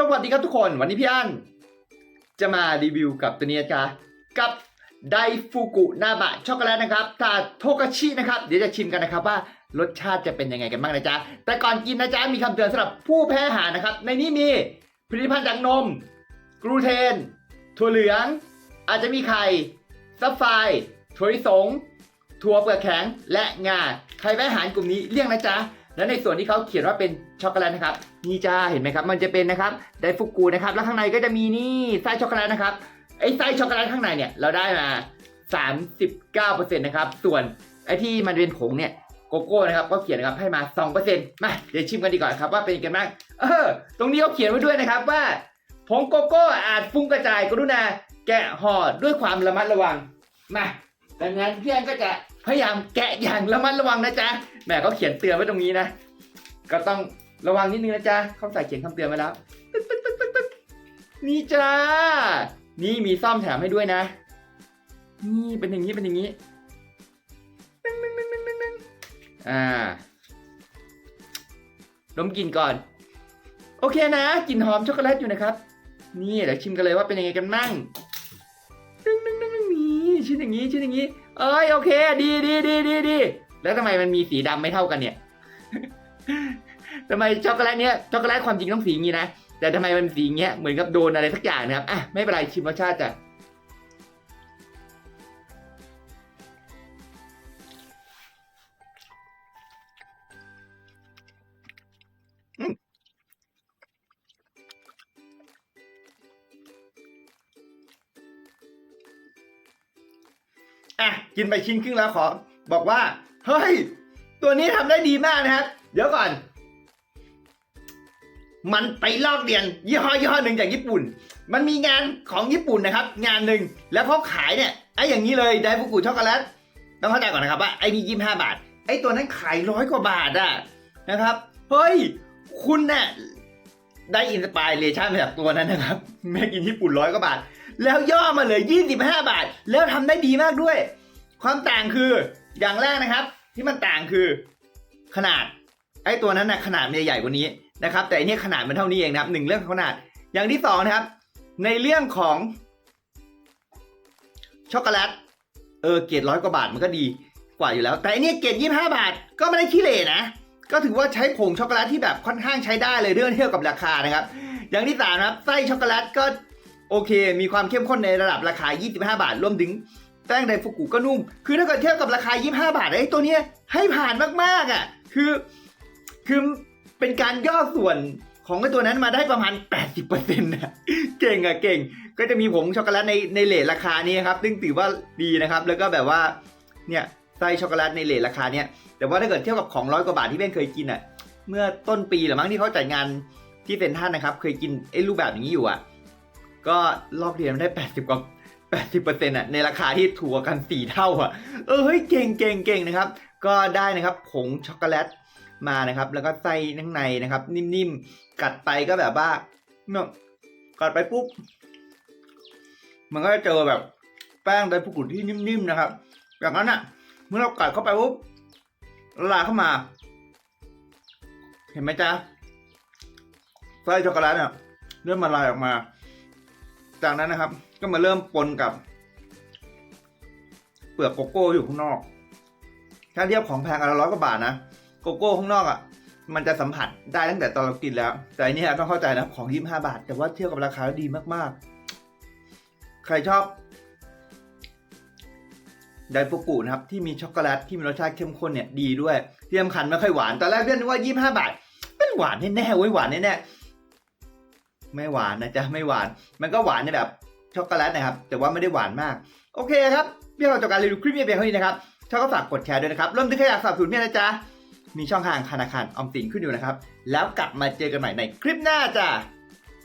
สวัสดีครับทุกคนวันนี้พี่อั้นจะมารีวิวกับตัวนี้จ๊ะกับไดฟูกุนาบะช็อกโกแลตนะครับตาโทกาชินะครับ เดี๋ยวจะชิมกันนะครับว่ารสชาติจะเป็นยังไงกันบ้างนะจ๊ะ แต่ก่อนกินนะจ๊ะ มีคำเตือนสำหรับผู้แพ้อาหารนะครับ ในนี้มีผลิตภัณฑ์จากนม กลูเทน ถั่วเหลือง อาจจะมีไข่ซัฟไฟถั่วลิสงถั่วเปลือกแข็งและงาใครแพ้อาหารกลุ่มนี้เลี่ยงนะจ๊ะ และในส่วนที่เขาเขียนว่าเป็นช็อกโกแลตนะครับนี่จ้าเห็นไหมครับ มันจะเป็นนะครับไดฟุกุนะครับ แล้วข้างในก็จะมีนี่ไส้ช็อกโกแลตนะครับไอ้ไส้ช็อกโกแลตข้างในเนี่ยเราได้มา 39%นะครับส่วนไอ้ที่มันเป็นผงเนี่ยโกโก้นะครับก็เขียนนะครับให้มา 2%มาเดี๋ยวชิมกันดีกว่าครับว่าเป็นยังไงบ้างเออตรงนี้เขาเขียนไว้ด้วยนะครับว่าผงโกโก้อาจฟุ้งกระจายกรุณาแกะห่อด้วยความระมัดระวังมา ดังนั้นพี่อนก็จะพยายามแกะอย่างระมัดระวังนะจ๊ะแหมเขาเขียนเตือนไว้ตรงนี้นะ ก็ต้องระวังนิดนึงนะจ๊ะเขาใส่เขียนคำเตือนไว้แล้วนี่จ้า นี่มีซ่อมแถมให้ด้วยนะ นี่เป็นอย่างนี้เป็นอย่างนี้ตึ้งตึ้งตึ้งตึ้งตึ้งตึ้งอ่า ดมกลิ่นก่อน โอเคนะกลิ่นหอมช็อกโกแลตอยู่นะครับ นี่เดี๋ยวชิมกันเลยว่าเป็นยังไงกันมั่ง ชิ้นอย่างนี้ชิ้นอย่างนี้ เอ้ยโอเค ดีดีดีดีดีแล้วทำไมมันมีสีดำไม่เท่ากันเนี่ยทำไมช็อกโกแลตเนี้ยช็อกโกแลตความจริงต้องสีงนี้นะแต่ทำไมมันสีเงี้ยเหมือนกับโดนอะไรสักอย่างนะครับอะไม่เป็นไรชิมรสชาติจ้ะอืม อะกินไปชิ้นครึ่งแล้วขอบอกว่า เฮ้ย ตัวนี้ทำได้ดีมากนะครับ เดี๋ยวก่อน มันไปลอกเรียนยี่ห้อยี่ห้อหนึ่งจากญี่ปุ่น มันมีงานของญี่ปุ่นนะครับ งานหนึ่งแล้วเขาขายเนี่ยไอ้อย่างนี้เลยไดฟุกุช็อกโกแลตต้องเข้าใจก่อนนะครับว่าไอ้นี่ยี่ห้าบาท ไอ้ตัวนั้นขายร้อยกว่าบาทอะนะครับเฮ้ยคุณเนี่ยได้อินสปายเรชั่นมาจากตัวนั้นนะครับแม่กินญี่ปุ่นร้อยกว่าบาท แล้วย่อมาเลย25 บาท แล้วทำได้ดีมากด้วย ความต่างคืออย่างแรกนะครับ ที่มันต่างคือขนาดไอ้ตัวนั้นนะขนาดมันใหญ่กว่านี้นะครับ แต่อันนี้ขนาดมันเท่านี้เองนะครับหนึ่งเรื่องของขนาด อย่างที่สองนะครับ ในเรื่องของช็อกโกแลตเออเกรดร้อยกว่าบาทมันก็ดีกว่าอยู่แล้ว แต่อันนี้เกรดยี่ห้าบาทก็ไม่ได้ขี้เหร่นะก็ถือว่าใช้ผงช็อกโกแลตที่แบบค่อนข้างใช้ได้เลยเรื่องเทียบกับราคานะครับ อย่างที่สามนะครับไส้ช็อกโกแลตก็ โอเค มีความเข้มข้นในระดับราคา 25 บาท รวมถึงแป้งไดฟุกุก็นุ่ม คือถ้าเกิดเทียบกับราคา 25 บาทไอ้ตัวเนี้ยให้ผ่านมากๆอะ คือ คือเป็นการย่อส่วนของไอ้ตัวนั้นมาได้ประมาณ 80%นะเก่งอะเก่ง ก็จะมีผงช็อกโกแลตในในเลทราคานี้ครับ ซึ่งถือว่าดีนะครับ แล้วก็แบบว่า เนี่ยไส้ช็อกโกแลตในเลทราคาเนี้ย แต่ว่าถ้าเกิดเทียบกับของร้อยกว่าบาทที่เบ้นเคยกินอะเมื่อต้นปีหรือมั้งที่เขาจัดงานที่เซ็นทรัลนะครับ เคยกินไอ้รูปแบบอย่างนี้อยู่อะ ก็ลอกเรียนได้ 80 กว่า 80%อะในราคาที่ถูกกว่ากัน 4 เท่าอะ เออเฮ้ยเก่งเก่งเก่งนะครับ ก็ได้นะครับผงช็อกโกแลตมานะครับ แล้วก็ไส้ข้างในนะครับ นิ่มๆ กัดไปก็แบบว่าเนี่ยกัดไปปุ๊บ มันก็จะเจอแบบแป้งไดฟุกุที่นิ่มๆนะครับอย่างนั้นอะ เมื่อเรากัดเข้าไปปุ๊บละลายเข้ามา เห็นไหมจ๊ะไส้ช็อกโกแลตเนี่ยเริ่มละลายออกมา จากนั้นนะครับ ก็มาเริ่มปนกับ เปลือกโกโก้อยู่ข้างนอก ถ้าเทียบของแพงอันละร้อยกว่าบาทนะโกโก้ข้างนอกอะมันจะสัมผัสได้ตั้งแต่ตอนเรากินแล้ว แต่อันนี้ต้องเข้าใจนะของยี่ห้าบาท แต่ว่าเทียบกับราคาดีมากๆ ใครชอบไดฟุกุนะครับ ที่มีช็อกโกแลตที่มีรสชาติเข้มข้นเนี่ยดีด้วยที่สำคัญไม่ค่อยหวานตอนแรกเรียกนึกว่ายี่ห้าบาทเป็นหวานแน่ๆเว้ยหวานแน่ๆ ไม่หวานนะจ๊ะไม่หวาน มันก็หวานในแบบช็อกโกแลตนะครับ แต่ว่าไม่ได้หวานมาก โอเคครับพี่เราจบการรีวิวคลิปนี้เพียงเท่านี้นะครับชอบก็ฝากกดแชร์ด้วยนะครับรวมถึงใครอยากสนับสนุนพี่นะจ๊ะมีช่องทางธนาคารออมสินขึ้นอยู่นะครับ แล้วกลับมาเจอกันใหม่ในคลิปหน้าจ้ะ